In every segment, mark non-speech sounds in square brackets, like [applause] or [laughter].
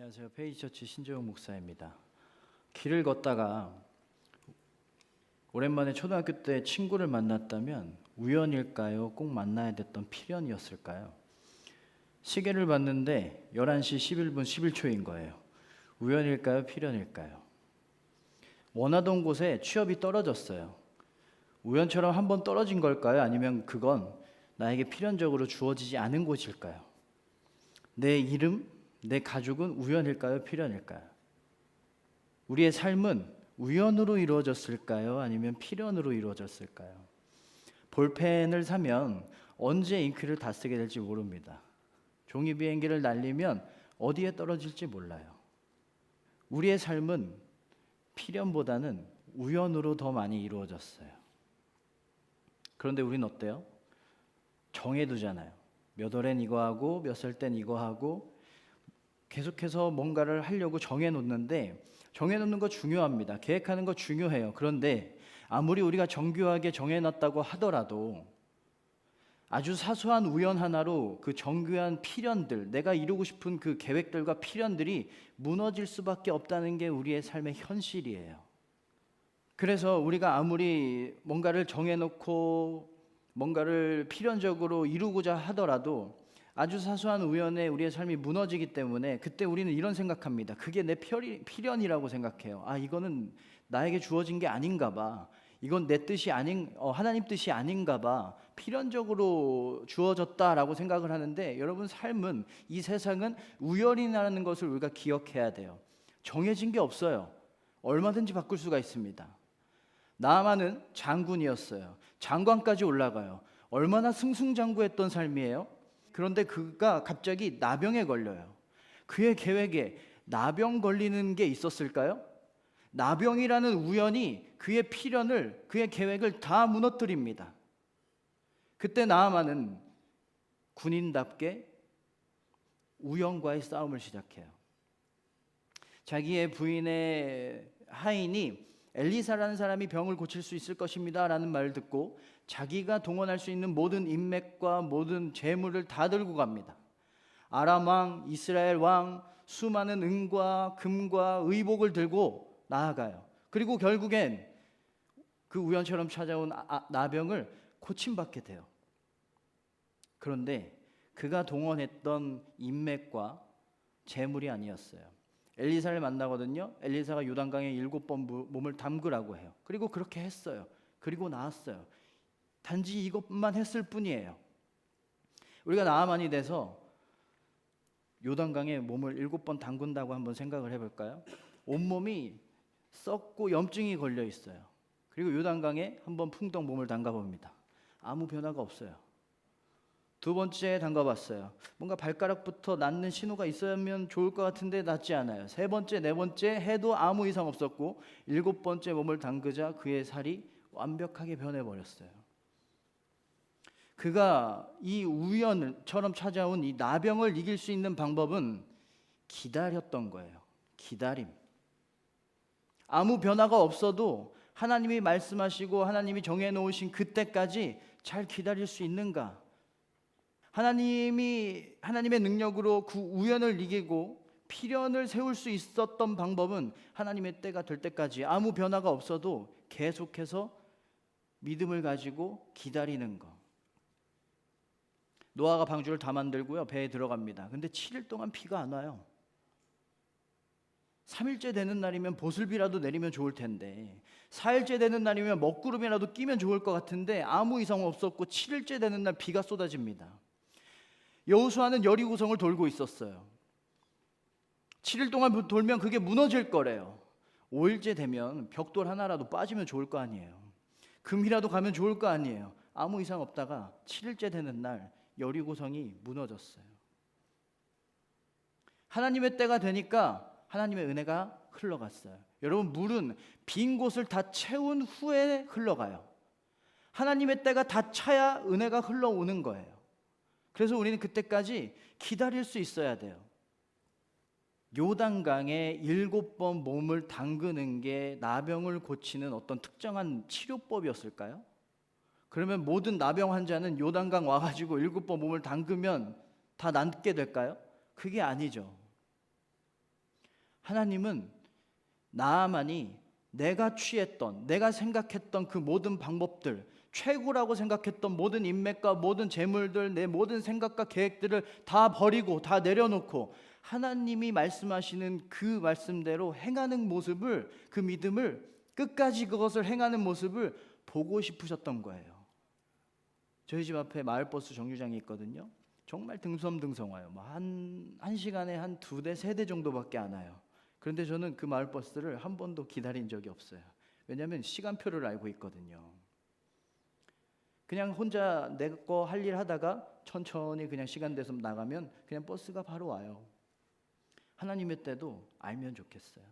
안녕하세요. 페이처치 신재용 목사입니다. 길을 걷다가 오랜만에 초등학교 때 친구를 만났다면 우연일까요? 꼭 만나야 됐던 필연이었을까요? 시계를 봤는데 11시 11분 11초인 거예요. 우연일까요? 필연일까요? 원하던 곳에 취업이 떨어졌어요. 우연처럼 한 번 떨어진 걸까요? 아니면 그건 나에게 필연적으로 주어지지 않은 곳일까요? 내 이름, 내 가족은 우연일까요? 필연일까요? 우리의 삶은 우연으로 이루어졌을까요? 아니면 필연으로 이루어졌을까요? 볼펜을 사면 언제 잉크를 다 쓰게 될지 모릅니다. 종이 비행기를 날리면 어디에 떨어질지 몰라요. 우리의 삶은 필연보다는 우연으로 더 많이 이루어졌어요. 그런데 우리는 어때요? 정해두잖아요. 몇 월엔 이거 하고 몇 살 땐 이거 하고 계속해서 뭔가를 하려고 정해놓는데 정해놓는 거 중요합니다. 계획하는 거 중요해요. 그런데 아무리 우리가 정교하게 정해놨다고 하더라도 아주 사소한 우연 하나로 그 정교한 필연들, 내가 이루고 싶은 그 계획들과 필연들이 무너질 수밖에 없다는 게 우리의 삶의 현실이에요. 그래서 우리가 아무리 뭔가를 정해놓고 뭔가를 필연적으로 이루고자 하더라도 아주 사소한 우연에 우리의 삶이 무너지기 때문에 그때 우리는 이런 생각합니다. 그게 내 필연이라고 생각해요. 아 이거는 나에게 주어진 게 아닌가 봐. 이건 내 뜻이 아닌 어, 하나님 뜻이 아닌가 봐. 필연적으로 주어졌다라고 생각을 하는데 여러분 삶은 이 세상은 우연이라는 것을 우리가 기억해야 돼요. 정해진 게 없어요. 얼마든지 바꿀 수가 있습니다. 나만은 장군이었어요. 장관까지 올라가요. 얼마나 승승장구했던 삶이에요. 그런데 그가 갑자기 나병에 걸려요. 그의 계획에 나병 걸리는 게 있었을까요? 나병이라는 우연이 그의 필연을 그의 계획을 다 무너뜨립니다. 그때 나아만은 군인답게 우연과의 싸움을 시작해요. 자기의 부인의 하인이 엘리사라는 사람이 병을 고칠 수 있을 것입니다라는 말을 듣고 자기가 동원할 수 있는 모든 인맥과 모든 재물을 다 들고 갑니다. 아람 왕, 이스라엘 왕, 수많은 은과 금과 의복을 들고 나아가요. 그리고 결국엔 그 우연처럼 찾아온 아- 아- 나병을 고침받게 돼요. 그런데 그가 동원했던 인맥과 재물이 아니었어요. 엘리사를 만나거든요. 엘리사가 요단강에 일곱 번 무- 몸을 담그라고 해요. 그리고 그렇게 했어요. 그리고 나왔어요. 단지 이것만 했을 뿐이에요. 우리가 나아만이 돼서 요단강에 몸을 일곱 번 담근다고 한번 생각을 해볼까요? 온몸이 썩고 염증이 걸려 있어요. 그리고 요단강에 한번 풍덩 몸을 담가 봅니다. 아무 변화가 없어요. 두 번째 담가봤어요. 뭔가 발가락부터 낫는 신호가 있으면 좋을 것 같은데 낫지 않아요. 세 번째, 네 번째 해도 아무 이상 없었고 일곱 번째 몸을 담그자 그의 살이 완벽하게 변해버렸어요. 그가 이 우연처럼 찾아온 이 나병을 이길 수 있는 방법은 기다렸던 거예요. 기다림. 아무 변화가 없어도 하나님이 말씀하시고 하나님이 정해 놓으신 그때까지 잘 기다릴 수 있는가? 하나님이 하나님의 능력으로 그 우연을 이기고 필연을 세울 수 있었던 방법은 하나님의 때가 될 때까지 아무 변화가 없어도 계속해서 믿음을 가지고 기다리는 거. 노아가 방주를 다 만들고요. 배에 들어갑니다. 근데 7일 동안 비가 안 와요. 3일째 되는 날이면 보슬비라도 내리면 좋을 텐데 4일째 되는 날이면 먹구름이라도 끼면 좋을 것 같은데 아무 이상 없었고 7일째 되는 날 비가 쏟아집니다. 여호수아는 여리고성을 돌고 있었어요. 7일 동안 돌면 그게 무너질 거래요. 5일째 되면 벽돌 하나라도 빠지면 좋을 거 아니에요. 금이라도 가면 좋을 거 아니에요. 아무 이상 없다가 7일째 되는 날 여리고성이 무너졌어요. 하나님의 때가 되니까 하나님의 은혜가 흘러갔어요. 여러분 물은 빈 곳을 다 채운 후에 흘러가요. 하나님의 때가 다 차야 은혜가 흘러오는 거예요. 그래서 우리는 그때까지 기다릴 수 있어야 돼요. 요단강에 일곱 번 몸을 담그는 게 나병을 고치는 어떤 특정한 치료법이었을까요? 그러면 모든 나병 환자는 요단강 와가지고 일곱 번 몸을 담그면 다 낫게 될까요? 그게 아니죠. 하나님은 나아만이 내가 취했던, 내가 생각했던 그 모든 방법들, 최고라고 생각했던 모든 인맥과 모든 재물들, 내 모든 생각과 계획들을 다 버리고 다 내려놓고 하나님이 말씀하시는 그 말씀대로 행하는 모습을 그 믿음을 끝까지 그것을 행하는 모습을 보고 싶으셨던 거예요. 저희 집 앞에 마을버스 정류장이 있거든요. 정말 등섬등섬 와요. 뭐한 한 시간에 한 두 대, 세 대 정도밖에 안 와요. 그런데 저는 그 마을버스를 한 번도 기다린 적이 없어요. 왜냐하면 시간표를 알고 있거든요. 그냥 혼자 내 거 할 일 하다가 천천히 그냥 시간 돼서 나가면 그냥 버스가 바로 와요. 하나님의 때도 알면 좋겠어요.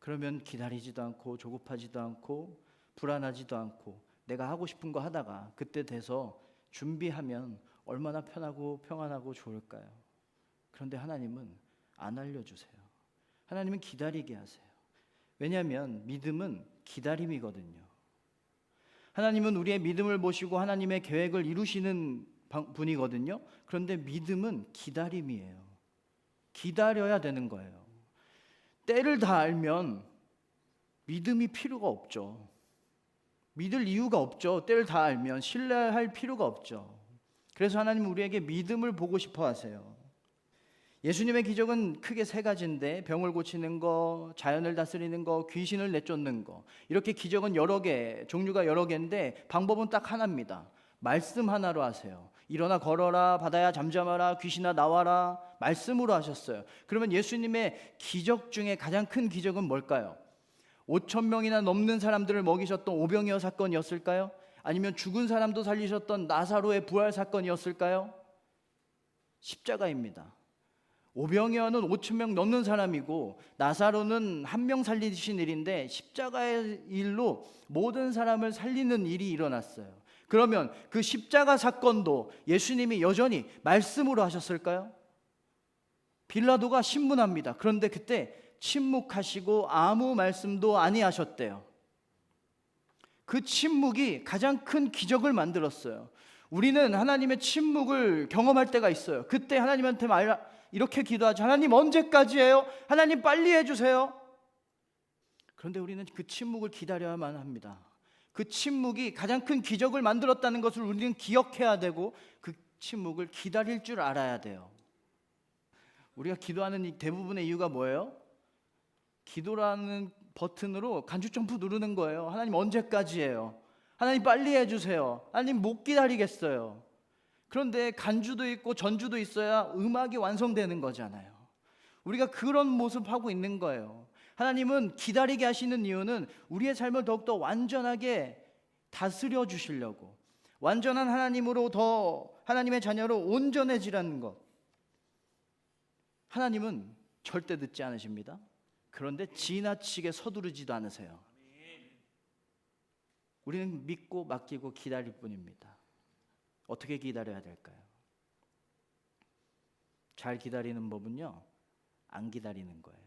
그러면 기다리지도 않고 조급하지도 않고 불안하지도 않고 내가 하고 싶은 거 하다가 그때 돼서 준비하면 얼마나 편하고 평안하고 좋을까요? 그런데 하나님은 안 알려주세요. 하나님은 기다리게 하세요. 왜냐하면 믿음은 기다림이거든요. 하나님은 우리의 믿음을 보시고 하나님의 계획을 이루시는 방- 분이거든요. 그런데 믿음은 기다림이에요. 기다려야 되는 거예요. 때를 다 알면 믿음이 필요가 없죠. 믿을 이유가 없죠. 때를 다 알면 신뢰할 필요가 없죠. 그래서 하나님 우리에게 믿음을 보고 싶어 하세요. 예수님의 기적은 크게 세 가지인데 병을 고치는 거, 자연을 다스리는 거, 귀신을 내쫓는 거. 이렇게 기적은 여러 개, 종류가 여러 개인데 방법은 딱 하나입니다. 말씀 하나로 하세요. 일어나 걸어라, 바다야 잠잠하라, 귀신아 나와라. 말씀으로 하셨어요. 그러면 예수님의 기적 중에 가장 큰 기적은 뭘까요? 5천 명이나 넘는 사람들을 먹이셨던 오병이어 사건이었을까요? 아니면 죽은 사람도 살리셨던 나사로의 부활 사건이었을까요? 십자가입니다. 오병이어는 5천 명 넘는 사람이고 나사로는 한 명 살리신 일인데 십자가의 일로 모든 사람을 살리는 일이 일어났어요. 그러면 그 십자가 사건도 예수님이 여전히 말씀으로 하셨을까요? 빌라도가 신문합니다. 그런데 그때 침묵하시고 아무 말씀도 아니하셨대요. 그 침묵이 가장 큰 기적을 만들었어요. 우리는 하나님의 침묵을 경험할 때가 있어요. 그때 하나님한테 말 이렇게 기도하죠. 하나님 언제까지예요? 하나님 빨리 해주세요. 그런데 우리는 그 침묵을 기다려야만 합니다. 그 침묵이 가장 큰 기적을 만들었다는 것을 우리는 기억해야 되고 그 침묵을 기다릴 줄 알아야 돼요. 우리가 기도하는 이 대부분의 이유가 뭐예요? 기도라는 버튼으로 간주 점프 누르는 거예요. 하나님 언제까지예요? 하나님 빨리 해주세요. 하나님 못 기다리겠어요. 그런데 간주도 있고 전주도 있어야 음악이 완성되는 거잖아요. 우리가 그런 모습 하고 있는 거예요. 하나님은 기다리게 하시는 이유는 우리의 삶을 더욱더 완전하게 다스려 주시려고 완전한 하나님으로 더 하나님의 자녀로 온전해지라는 것. 하나님은 절대 늦지 않으십니다. 그런데 지나치게 서두르지도 않으세요. 우리는 믿고 맡기고 기다릴 뿐입니다. 어떻게 기다려야 될까요? 잘 기다리는 법은요, 안 기다리는 거예요.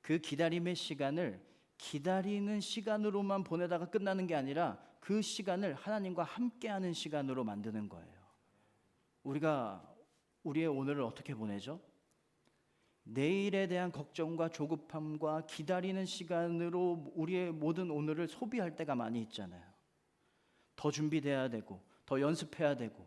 그 기다림의 시간을 기다리는 시간으로만 보내다가 끝나는 게 아니라 그 시간을 하나님과 함께하는 시간으로 만드는 거예요. 우리가 우리의 오늘을 어떻게 보내죠? 내일에 대한 걱정과 조급함과 기다리는 시간으로 우리의 모든 오늘을 소비할 때가 많이 있잖아요. 더 준비돼야 되고, 더 연습해야 되고,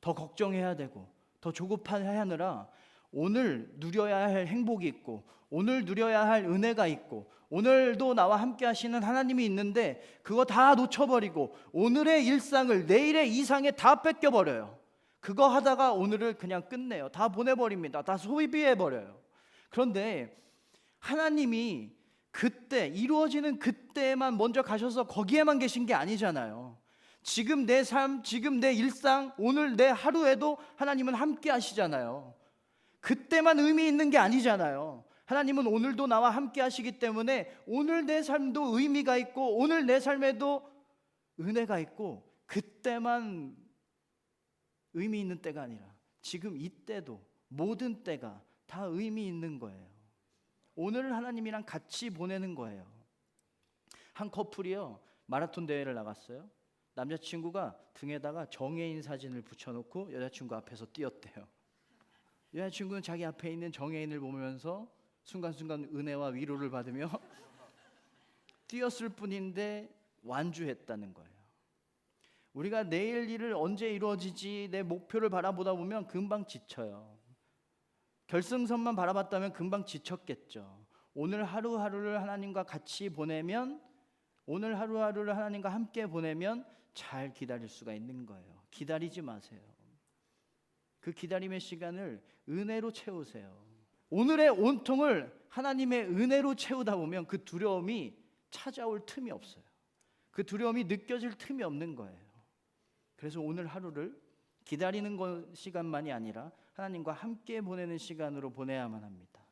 더 걱정해야 되고, 더 조급해야 하느라 오늘 누려야 할 행복이 있고, 오늘 누려야 할 은혜가 있고, 오늘도 나와 함께 하시는 하나님이 있는데, 그거 다 놓쳐버리고, 오늘의 일상을 내일의 이상에 다 뺏겨버려요. 그거 하다가 오늘을 그냥 끝내요. 다 보내버립니다. 다 소비해버려요. 그런데 하나님이 그때, 이루어지는 그때만 먼저 가셔서 거기에만 계신 게 아니잖아요. 지금 내 삶, 지금 내 일상, 오늘 내 하루에도 하나님은 함께 하시잖아요. 그때만 의미 있는 게 아니잖아요. 하나님은 오늘도 나와 함께 하시기 때문에 오늘 내 삶도 의미가 있고 오늘 내 삶에도 은혜가 있고 그때만 의미 있는 때가 아니라 지금 이때도 모든 때가 다 의미 있는 거예요. 오늘을 하나님이랑 같이 보내는 거예요. 한 커플이요 마라톤 대회를 나갔어요. 남자친구가 등에다가 정해인 사진을 붙여놓고 여자친구 앞에서 뛰었대요. 여자친구는 자기 앞에 있는 정해인을 보면서 순간순간 은혜와 위로를 받으며 [laughs] 뛰었을 뿐인데 완주했다는 거예요. 우리가 내일 일을 언제 이루어지지 내 목표를 바라보다 보면 금방 지쳐요. 결승선만 바라봤다면 금방 지쳤겠죠. 오늘 하루하루를 하나님과 같이 보내면 오늘 하루하루를 하나님과 함께 보내면 잘 기다릴 수가 있는 거예요. 기다리지 마세요. 그 기다림의 시간을 은혜로 채우세요. 오늘의 온통을 하나님의 은혜로 채우다 보면 그 두려움이 찾아올 틈이 없어요. 그 두려움이 느껴질 틈이 없는 거예요. 그래서 오늘 하루를 기다리는 것 시간만이 아니라 하나님과 함께 보내는 시간으로 보내야만 합니다.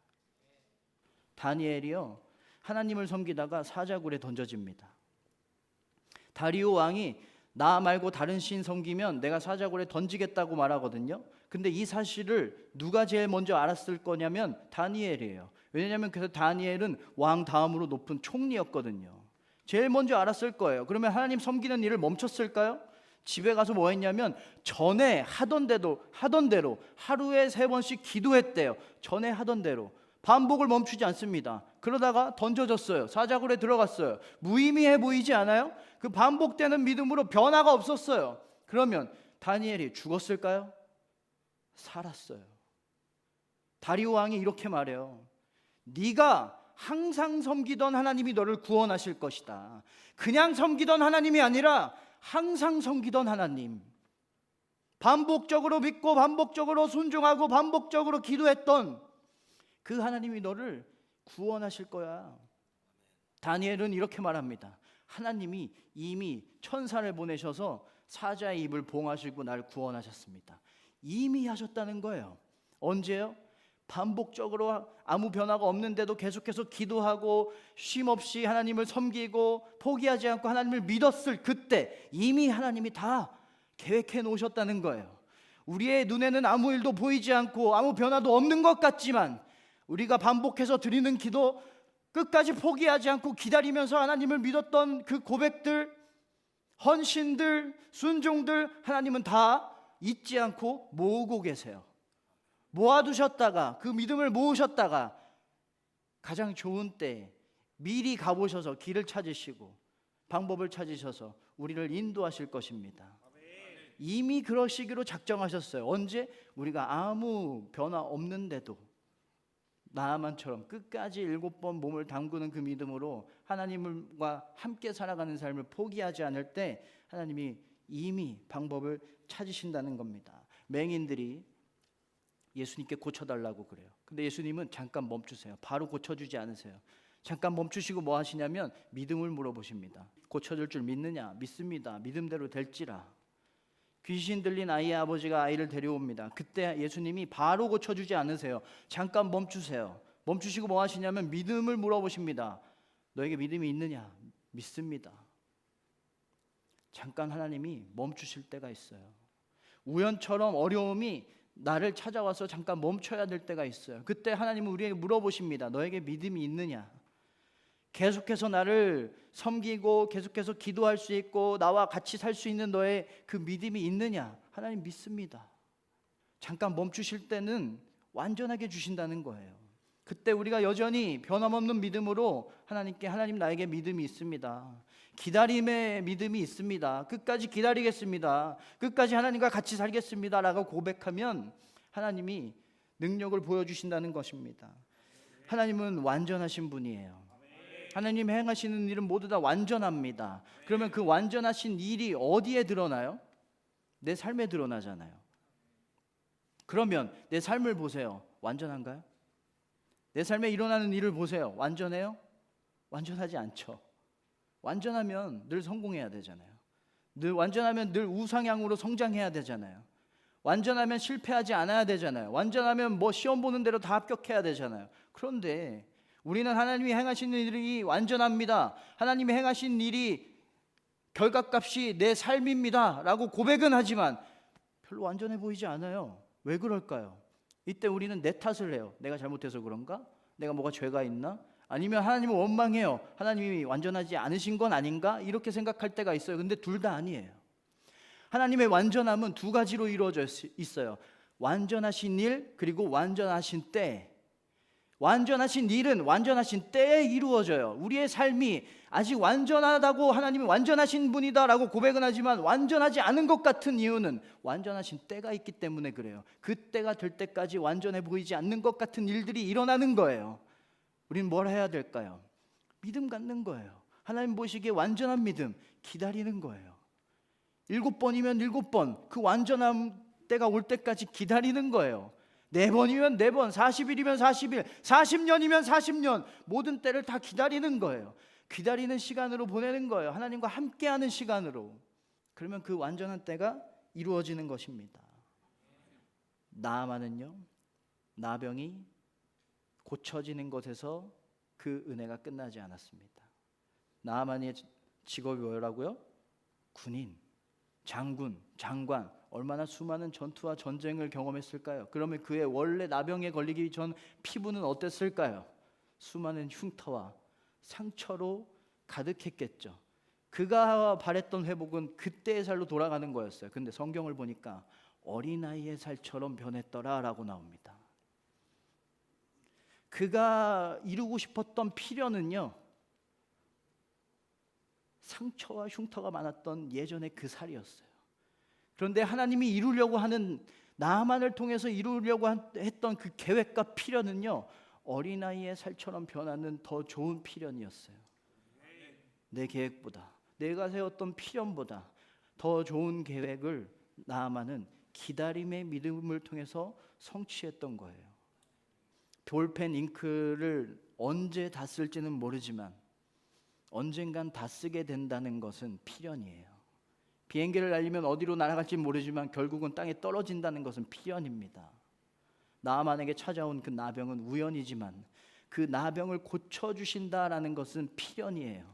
다니엘이요 하나님을 섬기다가 사자굴에 던져집니다. 다리오 왕이 나 말고 다른 신 섬기면 내가 사자굴에 던지겠다고 말하거든요. 근데 이 사실을 누가 제일 먼저 알았을 거냐면 다니엘이에요. 왜냐하면 그래서 다니엘은 왕 다음으로 높은 총리였거든요. 제일 먼저 알았을 거예요. 그러면 하나님 섬기는 일을 멈췄을까요? 집에 가서 뭐 했냐면 전에 하던 대로 하던 대로 하루에 세 번씩 기도했대요. 전에 하던 대로 반복을 멈추지 않습니다. 그러다가 던져졌어요. 사자굴에 들어갔어요. 무의미해 보이지 않아요? 그 반복되는 믿음으로 변화가 없었어요. 그러면 다니엘이 죽었을까요? 살았어요. 다리오 왕이 이렇게 말해요. 네가 항상 섬기던 하나님이 너를 구원하실 것이다. 그냥 섬기던 하나님이 아니라 항상 섬기던 하나님. 반복적으로 믿고 반복적으로 순종하고 반복적으로 기도했던 그 하나님이 너를 구원하실 거야. 다니엘은 이렇게 말합니다. 하나님이 이미 천사를 보내셔서 사자의 입을 봉하시고 날 구원하셨습니다. 이미 하셨다는 거예요. 언제요? 반복적으로 아무 변화가 없는데도 계속해서 기도하고 쉼 없이 하나님을 섬기고 포기하지 않고 하나님을 믿었을 그때 이미 하나님이 다 계획해 놓으셨다는 거예요. 우리의 눈에는 아무 일도 보이지 않고 아무 변화도 없는 것 같지만 우리가 반복해서 드리는 기도 끝까지 포기하지 않고 기다리면서 하나님을 믿었던 그 고백들, 헌신들, 순종들 하나님은 다 잊지 않고 모으고 계세요. 모아두셨다가 그 믿음을 모으셨다가 가장 좋은 때 미리 가보셔서 길을 찾으시고 방법을 찾으셔서 우리를 인도하실 것입니다. 이미 그러시기로 작정하셨어요. 언제 우리가 아무 변화 없는데도 나만처럼 끝까지 일곱 번 몸을 담그는 그 믿음으로 하나님과 함께 살아가는 삶을 포기하지 않을 때 하나님이 이미 방법을 찾으신다는 겁니다. 맹인들이 예수님께 고쳐달라고 그래요. 근데 예수님은 잠깐 멈추세요. 바로 고쳐주지 않으세요. 잠깐 멈추시고 뭐 하시냐면 믿음을 물어보십니다. 고쳐줄 줄 믿느냐? 믿습니다. 믿음대로 될지라. 귀신 들린 아이의 아버지가 아이를 데려옵니다. 그때 예수님이 바로 고쳐주지 않으세요. 잠깐 멈추세요. 멈추시고 뭐 하시냐면 믿음을 물어보십니다. 너에게 믿음이 있느냐? 믿습니다. 잠깐 하나님이 멈추실 때가 있어요. 우연처럼 어려움이 나를 찾아와서 잠깐 멈춰야 될 때가 있어요. 그때 하나님은 우리에게 물어보십니다. 너에게 믿음이 있느냐? 계속해서 나를 섬기고 계속해서 기도할 수 있고 나와 같이 살 수 있는 너의 그 믿음이 있느냐? 하나님 믿습니다. 잠깐 멈추실 때는 완전하게 주신다는 거예요. 그때 우리가 여전히 변함없는 믿음으로 하나님께 하나님 나에게 믿음이 있습니다. 기다림의 믿음이 있습니다. 끝까지 기다리겠습니다. 끝까지 하나님과 같이 살겠습니다 라고 고백하면 하나님이 능력을 보여주신다는 것입니다. 하나님은 완전하신 분이에요. 하나님 행하시는 일은 모두 다 완전합니다. 그러면 그 완전하신 일이 어디에 드러나요? 내 삶에 드러나잖아요. 그러면 내 삶을 보세요. 완전한가요? 내 삶에 일어나는 일을 보세요. 완전해요? 완전하지 않죠. 완전하면 늘 성공해야 되잖아요. 늘 완전하면 늘 우상향으로 성장해야 되잖아요. 완전하면 실패하지 않아야 되잖아요. 완전하면 뭐 시험 보는 대로 다 합격해야 되잖아요. 그런데 우리는 하나님이 행하시는 일이 완전합니다. 하나님이 행하신 일이 결과값이 내 삶입니다. 라고 고백은 하지만 별로 완전해 보이지 않아요. 왜 그럴까요? 이때 우리는 내 탓을 해요. 내가 잘못해서 그런가? 내가 뭐가 죄가 있나? 아니면 하나님을 원망해요. 하나님이 완전하지 않으신 건 아닌가? 이렇게 생각할 때가 있어요. 근데 둘 다 아니에요. 하나님의 완전함은 두 가지로 이루어져 있어요. 완전하신 일 그리고 완전하신 때 완전하신 일은 완전하신 때에 이루어져요. 우리의 삶이 아직 완전하다고 하나님이 완전하신 분이다라고 고백은 하지만 완전하지 않은 것 같은 이유는 완전하신 때가 있기 때문에 그래요. 그 때가 될 때까지 완전해 보이지 않는 것 같은 일들이 일어나는 거예요. 우리는 뭘 해야 될까요? 믿음 갖는 거예요. 하나님 보시기에 완전한 믿음 기다리는 거예요. 일곱 번이면 일곱 번 그 완전한 때가 올 때까지 기다리는 거예요. 네 번이면 네 번, 40일이면 40일, 40년이면 40년 모든 때를 다 기다리는 거예요. 기다리는 시간으로 보내는 거예요. 하나님과 함께하는 시간으로. 그러면 그 완전한 때가 이루어지는 것입니다. 나아만은요. 나병이 고쳐지는 것에서 그 은혜가 끝나지 않았습니다. 나아만의 직업이 뭐라고요? 군인, 장군, 장관, 얼마나 수많은 전투와 전쟁을 경험했을까요? 그러면 그의 원래 나병에 걸리기 전 피부는 어땠을까요? 수많은 흉터와 상처로 가득했겠죠. 그가 바랬던 회복은 그때의 살로 돌아가는 거였어요. 근데 성경을 보니까 어린아이의 살처럼 변했더라라고 나옵니다. 그가 이루고 싶었던 필요는요. 상처와 흉터가 많았던 예전의 그 살이었어요. 그런데 하나님이 이루려고 하는 나만을 통해서 이루려고 했던 그 계획과 필요는요. 어린아이의 살처럼 변하는 더 좋은 필연이었어요. 내 계획보다 내가 세웠던 필연보다 더 좋은 계획을 나아만은 기다림의 믿음을 통해서 성취했던 거예요. 볼펜 잉크를 언제 다 쓸지는 모르지만 언젠간 다 쓰게 된다는 것은 필연이에요. 비행기를 날리면 어디로 날아갈지 모르지만 결국은 땅에 떨어진다는 것은 필연입니다. 나만에게 찾아온 그 나병은 우연이지만 그 나병을 고쳐 주신다라는 것은 필연이에요.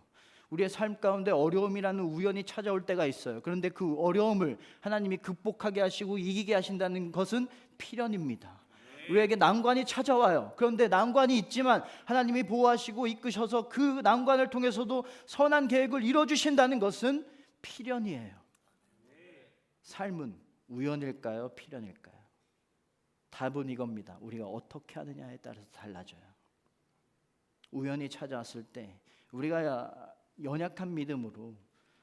우리의 삶 가운데 어려움이라는 우연이 찾아올 때가 있어요. 그런데 그 어려움을 하나님이 극복하게 하시고 이기게 하신다는 것은 필연입니다. 우리에게 난관이 찾아와요. 그런데 난관이 있지만 하나님이 보호하시고 이끄셔서 그 난관을 통해서도 선한 계획을 이뤄 주신다는 것은 필연이에요. 삶은 우연일까요? 필연일까요? 답은 이겁니다. 우리가 어떻게 하느냐에 따라서 달라져요. 우연히 찾아왔을 때 우리가 연약한 믿음으로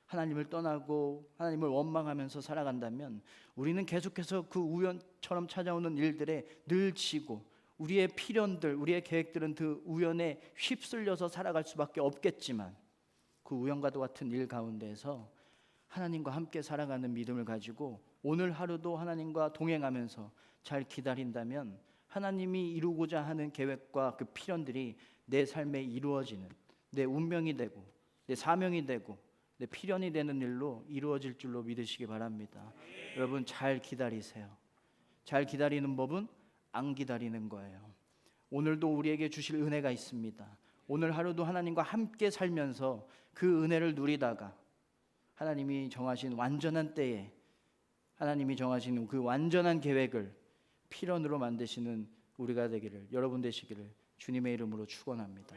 하나님을 떠나고 하나님을 원망하면서 살아간다면 우리는 계속해서 그 우연처럼 찾아오는 일들에 늘 지고 우리의 필연들, 우리의 계획들은 그 우연에 휩쓸려서 살아갈 수밖에 없겠지만 그 우연과도 같은 일 가운데에서 하나님과 함께 살아가는 믿음을 가지고 오늘 하루도 하나님과 동행하면서 잘 기다린다면 하나님이 이루고자 하는 계획과 그 필연들이 내 삶에 이루어지는 내 운명이 되고 내 사명이 되고 내 필연이 되는 일로 이루어질 줄로 믿으시기 바랍니다. 여러분 잘 기다리세요. 잘 기다리는 법은 안 기다리는 거예요. 오늘도 우리에게 주실 은혜가 있습니다. 오늘 하루도 하나님과 함께 살면서 그 은혜를 누리다가 하나님이 정하신 완전한 때에 하나님이 정하신 그 완전한 계획을 필연으로 만드시는 우리가 되기를 여러분 되시기를 주님의 이름으로 축원합니다.